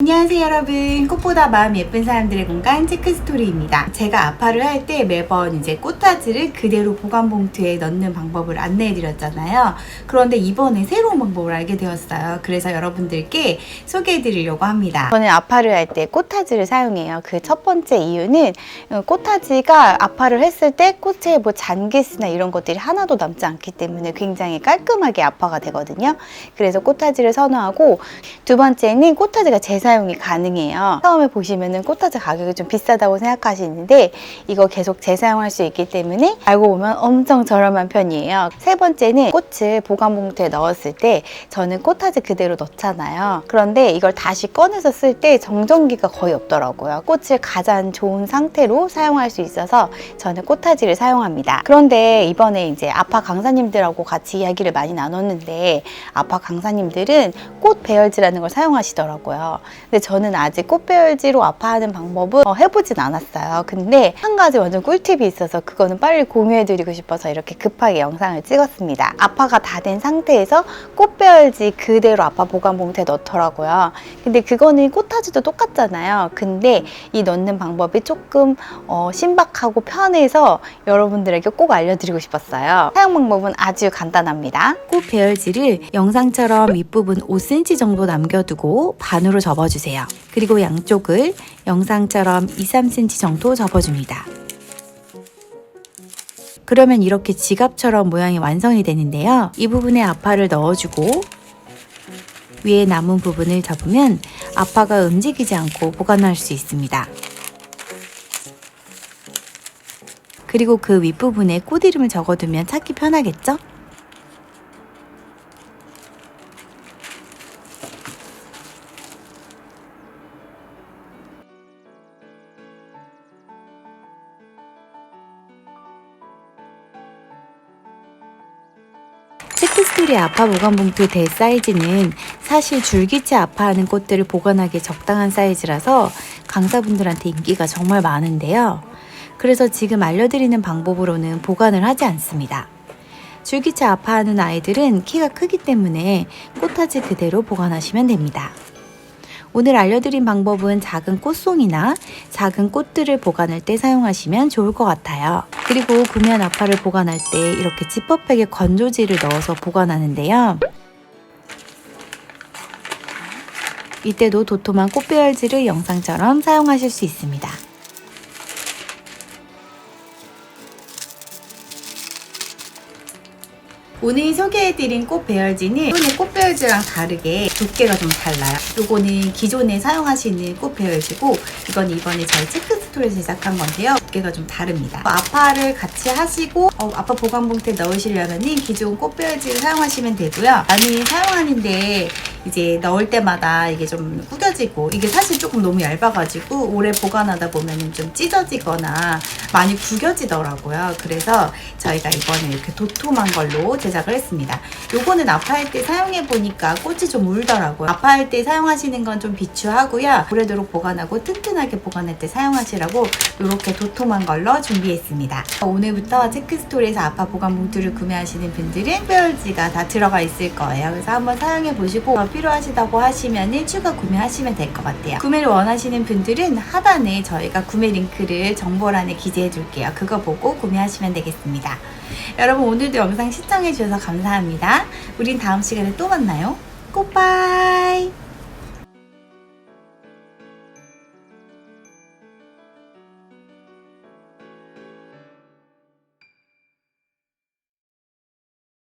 안녕하세요 여러분. 꽃보다 마음 예쁜 사람들의 공간 체크스토리입니다. 제가 아파를 할 때 매번 이제 꽃타즈를 그대로 보관 봉투에 넣는 방법을 안내해 드렸잖아요. 그런데 이번에 새로운 방법을 알게 되었어요. 그래서 여러분들께 소개해 드리려고 합니다. 저는 아파를 할 때 꽃타즈를 사용해요. 그 첫 번째 이유는 어, 꽃타즈가 아파를 했을 때 꽃에 뭐 잔기스나 이런 것들이 하나도 남지 않기 때문에 굉장히 깔끔하게 아파가 되거든요. 그래서 꽃타즈를 선호하고 두 번째는 꽃타즈가 재 사용이 가능해요. 처음에 보시면은 꽃타즈 가격이 좀 비싸다고 생각하시는데 이거 계속 재사용할 수 있기 때문에 알고 보면 엄청 저렴한 편이에요. 세 번째는 꽃을 보관 봉투에 넣었을 때 저는 꽃타즈 그대로 넣잖아요. 그런데 이걸 다시 꺼내서 쓸 때 정전기가 거의 없더라고요. 꽃을 가장 좋은 상태로 사용할 수 있어서 저는 꽃타즈를 사용합니다. 그런데 이번에 이제 아파 강사님들하고 같이 이야기를 많이 나눴는데 아파 강사님들은 꽃 배열지라는 걸 사용하시더라고요. 근데 저는 아직 꽃 배열지로 아파하는 방법은 어, 해보진 않았어요. 근데 한 가지 완전 꿀팁이 있어서 그거는 빨리 공유해드리고 싶어서 이렇게 급하게 영상을 찍었습니다. 아파가 다 된 상태에서 꽃 배열지 그대로 아파 보관 봉투에 넣더라고요. 근데 그거는 꽃타즈도 똑같잖아요. 근데 이 넣는 방법이 조금 어, 신박하고 편해서 여러분들에게 꼭 알려드리고 싶었어요. 사용 방법은 아주 간단합니다. 꽃 배열지를 영상처럼 윗부분 5cm 정도 남겨두고 반으로 접어 주세요 그리고 양쪽을 영상처럼 2, 3cm 정도 접어줍니다 그러면 이렇게 지갑처럼 모양이 완성이 되는데요. 이 부분에 아파를 넣어주고 위에 남은 부분을 접으면 아파가 움직이지 않고 보관할 수 있습니다. 그리고 그 윗부분에 꽃 이름을 적어두면 찾기 편하겠죠? 체크스토리 아파 보관 봉투 대 사이즈는 사실 줄기째 아파하는 꽃들을 보관하기에 적당한 사이즈라서 강사분들한테 인기가 정말 많은데요. 그래서 지금 알려드리는 방법으로는 보관을 하지 않습니다. 줄기째 아파하는 아이들은 키가 크기 때문에 꽃타지 그대로 보관하시면 됩니다. 오늘 알려드린 방법은 작은 꽃송이나 작은 꽃들을 보관할 때 사용하시면 좋을 것 같아요. 그리고 구매한 아파를 보관할 때 이렇게 지퍼백에 건조지를 넣어서 보관하는데요. 이때도 도톰한 꽃배열지를 영상처럼 사용하실 수 있습니다. 오늘 소개해드린 꽃 배열지는 기존의 꽃 배열지랑 다르게 두께가 좀 달라요. 요거는 기존에 사용하시는 꽃 배열지고 이건 이번에 저희 체크 스토리에서 제작한 건데요. 두께가 좀 다릅니다. 아파를 같이 하시고 어, 아파 보관 봉투에 넣으시려면 기존 꽃 배열지를 사용하시면 되고요. 많이 사용하는데 이제 넣을 때마다 이게 좀 구겨지고 이게 사실 조금 너무 얇아가지고 오래 보관하다 보면 좀 찢어지거나 많이 구겨지더라고요. 그래서 저희가 이번에 이렇게 도톰한 걸로 제작을 했습니다. 요거는 아파할 때 사용해 보니까 꽃이 좀 울더라고요. 아파할 때 사용하시는 건 좀 비추하고요. 오래도록 보관하고 튼튼하게 보관할 때 사용하시 라고 이렇게 도톰한 걸로 준비했습니다. 오늘부터 체크스토리에서 아파 보관 봉투를 구매하시는 분들은 특별지가 다 들어가 있을 거예요. 그래서 한번 사용해 보시고 더 필요하시다고 하시면 추가 구매하시면 될 것 같아요. 구매를 원하시는 분들은 하단에 저희가 구매 링크를 정보란에 기재해 줄게요. 그거 보고 구매하시면 되겠습니다. 여러분 오늘도 영상 시청해 주셔서 감사합니다. 우린 다음 시간에 또 만나요. 굿바이!